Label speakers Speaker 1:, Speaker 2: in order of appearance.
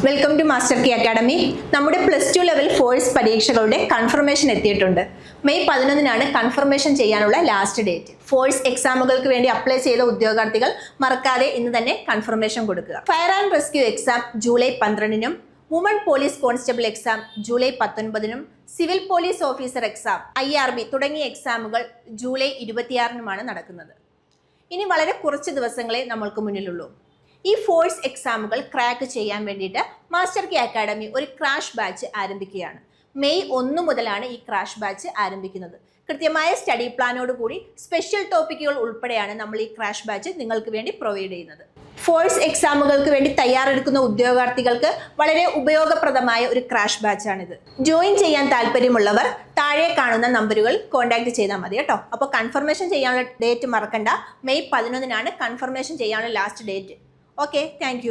Speaker 1: Master കി academy നമ്മുടെ plus two level force പരീക്ഷകളുടെ confirmation എത്തിയിട്ടുണ്ട്. മെയ് പതിനൊന്നിനാണ് കൺഫർമേഷൻ ചെയ്യാനുള്ള ലാസ്റ്റ് ഡേറ്റ് ഫോഴ്സ് എക്സാമുകൾക്ക് വേണ്ടി അപ്ലൈ ചെയ്ത ഉദ്യോഗാർത്ഥികൾ മറക്കാതെ ഇന്ന് തന്നെ കൺഫർമേഷൻ കൊടുക്കുക. Fire and rescue exam July പന്ത്രണ്ടിനും woman police constable exam July പത്തൊൻപതിനും civil police officer exam I R B തുടങ്ങിയ എക്സാമുകൾ ജൂലൈ ഇരുപത്തിയാറിനുമാണ് നടക്കുന്നത്. ഇനി വളരെ കുറച്ച് ദിവസങ്ങളെ നമ്മൾക്ക് മുന്നിലുള്ളൂ. ഈ ഫോഴ്സ് എക്സാമുകൾ ക്രാക്ക് ചെയ്യാൻ വേണ്ടിയിട്ട് മാസ്റ്റർ കെ അക്കാഡമി ഒരു ക്രാഷ് ബാച്ച് ആരംഭിക്കുകയാണ്. മെയ് ഒന്ന് മുതലാണ് ഈ ക്രാഷ് ബാച്ച് ആരംഭിക്കുന്നത്. കൃത്യമായ സ്റ്റഡി പ്ലാനോട് കൂടി സ്പെഷ്യൽ ടോപ്പിക്കുകൾ ഉൾപ്പെടെയാണ് നമ്മൾ ഈ ക്രാഷ് ബാച്ച് നിങ്ങൾക്ക് വേണ്ടി പ്രൊവൈഡ് ചെയ്യുന്നത്. ഫോഴ്സ് എക്സാമുകൾക്ക് വേണ്ടി തയ്യാറെടുക്കുന്ന ഉദ്യോഗാർത്ഥികൾക്ക് വളരെ ഉപയോഗപ്രദമായ ഒരു ക്രാഷ് ബാച്ചാണിത് ജോയിൻ ചെയ്യാൻ താല്പര്യമുള്ളവർ താഴെ കാണുന്ന നമ്പറുകൾ കോൺടാക്ട് ചെയ്താൽ മതി കേട്ടോ. അപ്പോൾ കൺഫർമേഷൻ ചെയ്യാനുള്ള ഡേറ്റ് മറക്കണ്ട. മെയ് പതിനൊന്നിനാണ് കൺഫർമേഷൻ ചെയ്യാനുള്ള ലാസ്റ്റ് ഡേറ്റ് ഓക്കെ താങ്ക്